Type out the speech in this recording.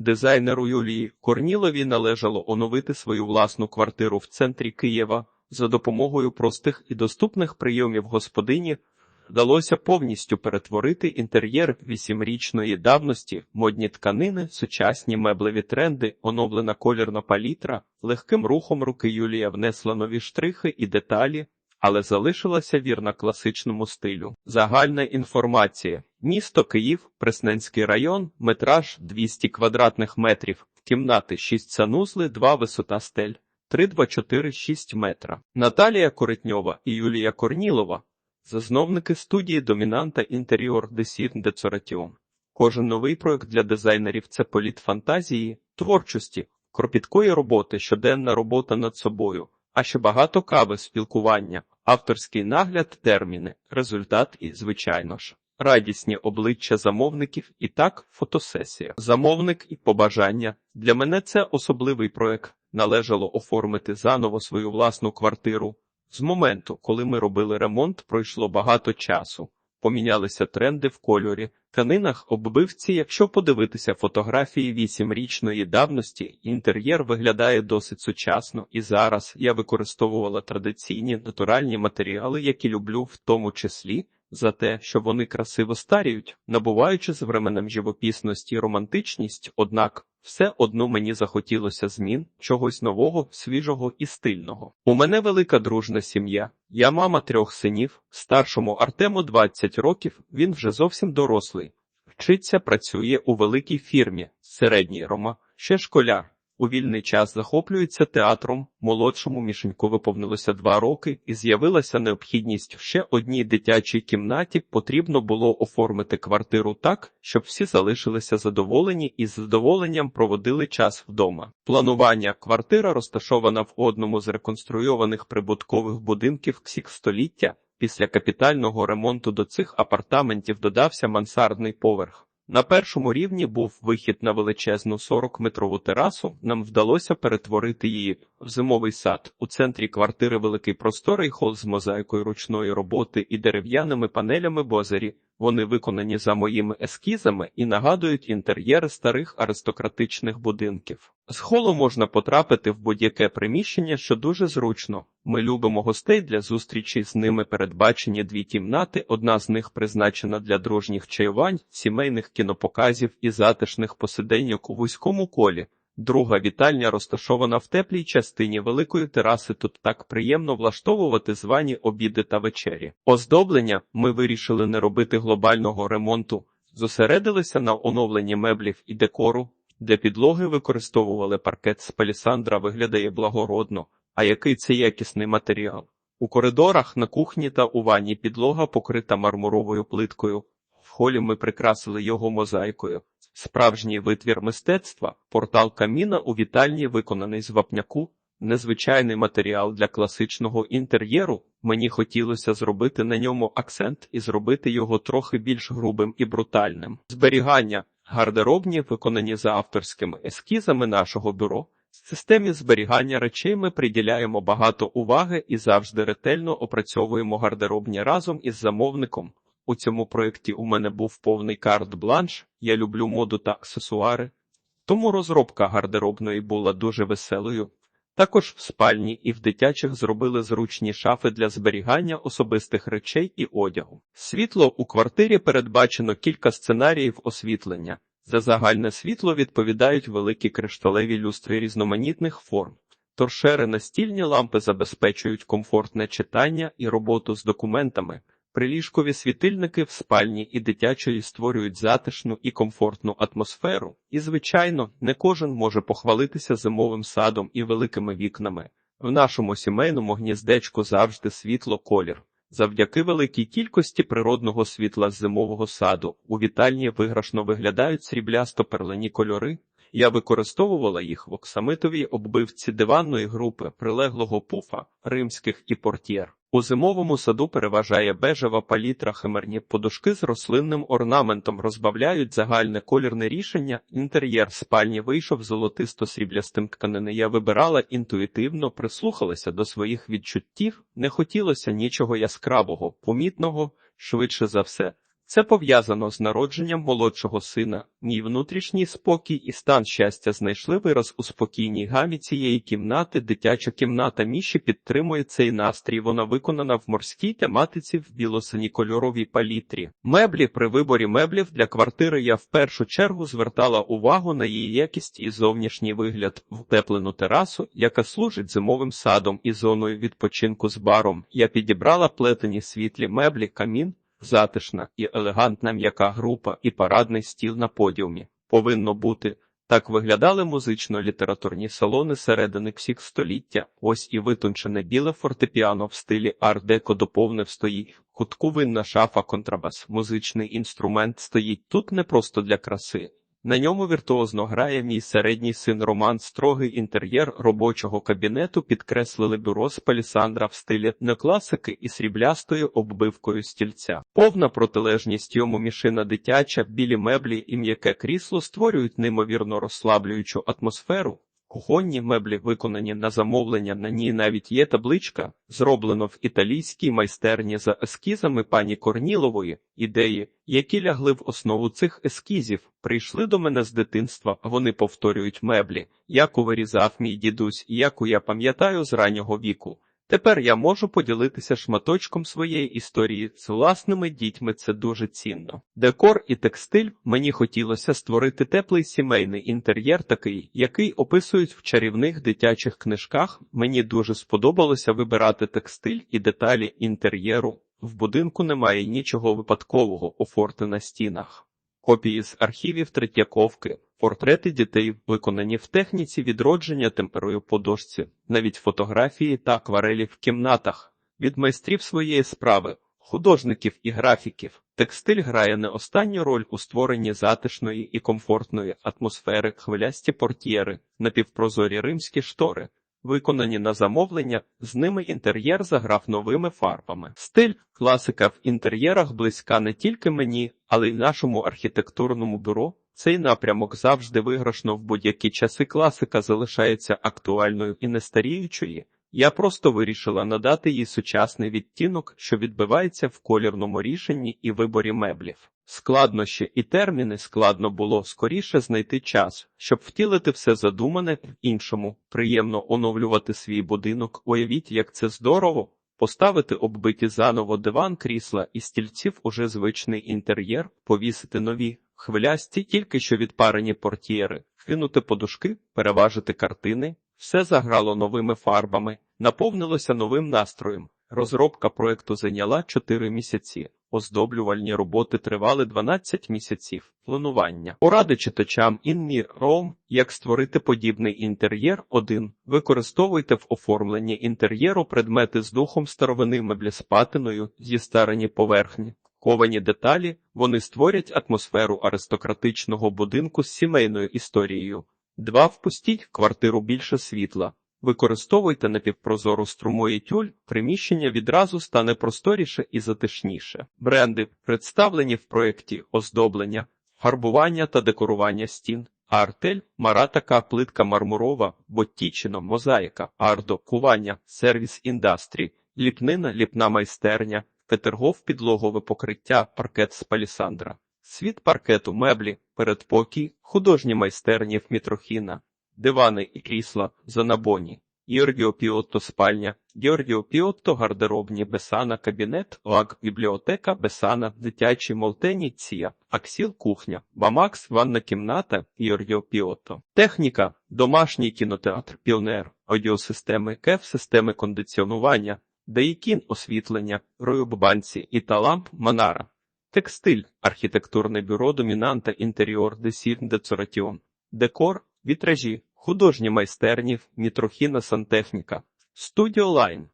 Дизайнеру Юлії Корніловій належало оновити свою власну квартиру в центрі Києва за допомогою простих і доступних прийомів господині. Вдалося повністю перетворити інтер'єр вісімрічної давності, модні тканини, сучасні меблеві тренди, оновлена колірна палітра. Легким рухом руки Юлія внесла нові штрихи і деталі, але залишилася вірна класичному стилю. Загальна інформація. Місто Київ, Пресненський район, метраж 200 квадратних метрів, кімнати 6 санузли, 2 висота стель, 3, 2, 4, 6 метра. Наталія Коритньова і Юлія Корнілова Засновники студії Домінанта Інтеріор Десін Децоратіон. Кожен новий проект для дизайнерів це політ фантазії, творчості, кропіткої роботи, щоденна робота над собою, а ще багато кави, спілкування, авторський нагляд, терміни, результат і, звичайно ж, радісні обличчя замовників і так фотосесія. Замовник і побажання. Для мене це особливий проект. Належало оформити заново свою власну квартиру. З моменту, коли ми робили ремонт, пройшло багато часу. Помінялися тренди в кольорі, тканинах, оббивці. Якщо подивитися фотографії вісімрічної давності, інтер'єр виглядає досить сучасно, і зараз я використовувала традиційні натуральні матеріали, які люблю, в тому числі за те, що вони красиво старіють, набуваючи з временем живописності і романтичність, однак все одно мені захотілося змін, чогось нового, свіжого і стильного. У мене велика дружна сім'я. Я мама трьох синів, старшому Артему 20 років, він вже зовсім дорослий. Вчиться, працює у великій фірмі, середній Рома, ще школяр. У вільний час захоплюється театром. Молодшому мішеньку виповнилося два роки, і з'явилася необхідність в ще одній дитячій кімнаті. Потрібно було оформити квартиру так, щоб всі залишилися задоволені і з задоволенням проводили час вдома. Планування квартира розташована в одному з реконструйованих прибуткових будинків ксік століття. Після капітального ремонту до цих апартаментів додався мансардний поверх. На першому рівні був вихід на величезну 40-метрову терасу. Нам вдалося перетворити її в зимовий сад. У центрі квартири великий просторий хол з мозаїкою ручної роботи і дерев'яними панелями бозері. Вони виконані за моїми ескізами і нагадують інтер'єри старих аристократичних будинків. З холу можна потрапити в будь-яке приміщення, що дуже зручно. Ми любимо гостей для зустрічі з ними передбачені дві кімнати. Одна з них призначена для дружніх чаювань, сімейних кінопоказів і затишних посиденьок у вузькому колі. Друга вітальня розташована в теплій частині великої тераси. Тут так приємно влаштовувати звані обіди та вечері. Оздоблення ми вирішили не робити глобального ремонту, зосередилися на оновленні меблів і декору. Для підлоги використовували паркет з палісандра, виглядає благородно. А який це якісний матеріал? У коридорах, на кухні та у ванні підлога покрита мармуровою плиткою. В холі ми прикрасили його мозаїкою. Справжній витвір мистецтва, портал каміна у вітальні виконаний з вапняку, незвичайний матеріал для класичного інтер'єру. Мені хотілося зробити на ньому акцент і зробити його трохи більш грубим і брутальним. Зберігання гардеробні виконані за авторськими ескізами нашого бюро. Системі зберігання речей ми приділяємо багато уваги і завжди ретельно опрацьовуємо гардеробні разом із замовником. У цьому проєкті у мене був повний карт-бланш, я люблю моду та аксесуари, тому розробка гардеробної була дуже веселою. Також в спальні і в дитячих зробили зручні шафи для зберігання особистих речей і одягу. Світло у квартирі передбачено кілька сценаріїв освітлення. За загальне світло відповідають великі кришталеві люстри різноманітних форм. Торшери настільні лампи забезпечують комфортне читання і роботу з документами. Приліжкові світильники в спальні і дитячої створюють затишну і комфортну атмосферу, і, звичайно, не кожен може похвалитися зимовим садом і великими вікнами. В нашому сімейному гніздечку завжди світло колір. Завдяки великій кількості природного світла з зимового саду у вітальні виграшно виглядають сріблясто перлені кольори. Я використовувала їх в оксамитовій оббивці диванної групи, прилеглого пуфа, римських і портьєр. У зимовому саду переважає бежева палітра, химерні подушки з рослинним орнаментом розбавляють загальне колірне рішення. Інтер'єр спальні вийшов золотисто-сріблястим тканини. Я вибирала інтуїтивно, прислухалася до своїх відчуттів, не хотілося нічого яскравого, помітного, швидше за все. Це пов'язано з народженням молодшого сина. Мій внутрішній спокій і стан щастя знайшли вираз у спокійній гамі цієї кімнати. Дитяча кімната Міші підтримує цей настрій. Вона виконана в морській тематиці в білосині кольоровій палітрі. Меблі при виборі меблів для квартири я в першу чергу звертала увагу на її якість і зовнішній вигляд, втеплену терасу, яка служить зимовим садом і зоною відпочинку з баром. Я підібрала плетені світлі меблі, камін. Затишна і елегантна м'яка група і парадний стіл на подіумі. Повинно бути. Так виглядали музично-літературні салони середини всіх століття. Ось і витончене біле фортепіано в стилі ар-деко доповнив стоїть. Кутку винна шафа контрабас. Музичний інструмент стоїть тут не просто для краси. На ньому віртуозно грає мій середній син Роман. Строгий інтер'єр робочого кабінету підкреслили бюро з палісандра в стилі неокласики і сріблястою оббивкою стільця. Повна протилежність йому мішина дитяча, білі меблі і м'яке крісло створюють неймовірно розслаблюючу атмосферу. Кухонні меблі виконані на замовлення, на ній навіть є табличка, зроблено в італійській майстерні за ескізами пані Корнілової. Ідеї, які лягли в основу цих ескізів, прийшли до мене з дитинства, вони повторюють меблі, яку вирізав мій дідусь, яку я пам'ятаю з раннього віку. Тепер я можу поділитися шматочком своєї історії з власними дітьми. Це дуже цінно. Декор і текстиль мені хотілося створити теплий сімейний інтер'єр, такий, який описують в чарівних дитячих книжках. Мені дуже сподобалося вибирати текстиль і деталі інтер'єру. В будинку немає нічого випадкового у форти на стінах. Копії з архівів Третьяковки, портрети дітей, виконані в техніці відродження темперою по дошці, навіть фотографії та акварелі в кімнатах, від майстрів своєї справи, художників і графіків. Текстиль грає не останню роль у створенні затишної і комфортної атмосфери, хвилясті портьєри, напівпрозорі римські штори. Виконані на замовлення, з ними інтер'єр заграв новими фарбами. Стиль класика в інтер'єрах близька не тільки мені, але й нашому архітектурному бюро. Цей напрямок завжди виграшно в будь-які часи класика залишається актуальною і нестаріючою. Я просто вирішила надати їй сучасний відтінок, що відбивається в колірному рішенні і виборі меблів. Складнощі і терміни складно було скоріше знайти час, щоб втілити все задумане в іншому. Приємно оновлювати свій будинок. Уявіть, як це здорово. Поставити оббиті заново диван, крісла і стільців уже звичний інтер'єр, повісити нові, хвилясті, тільки що відпарені портьєри, кинути подушки, переважити картини. Все заграло новими фарбами, наповнилося новим настроєм. Розробка проекту зайняла 4 місяці. Оздоблювальні роботи тривали 12 місяців. Планування поради читачам Інмі Ром, як створити подібний інтер'єр. 1. використовуйте в оформленні інтер'єру предмети з духом старовини меблі з патиною, зі старені поверхні. Ковані деталі вони створять атмосферу аристократичного будинку з сімейною історією. 2. впустіть в квартиру більше світла. Використовуйте напівпрозору струмої тюль, приміщення відразу стане просторіше і затишніше. Бренди представлені в проєкті оздоблення, фарбування та декорування стін. Артель, маратака, плитка мармурова, боттічино, мозаїка, ардо, кування, сервіс індастрі, ліпнина, ліпна майстерня, петергоф, підлогове покриття, паркет з палісандра, світ паркету, меблі, передпокій, художні майстерні Мітрохіна, дивани і крісла, занабоні, Георгіо Піотто спальня, Георгіо Піотто гардеробні, Бесана кабінет, ОАК бібліотека, Бесана, дитячі молтені, Ція, Аксіл кухня, Бамакс, ванна кімната, Георгіо Піотто. Техніка, домашній кінотеатр, Піонер, аудіосистеми, КЕФ, системи кондиціонування, Деїкін освітлення, руюбобанці і таламп Манара. Текстиль, архітектурне бюро, домінанта, інтеріор, десір, децоратіон. Декор, вітражі, художні майстерні, мітрохіна сантехніка, студіо лайн.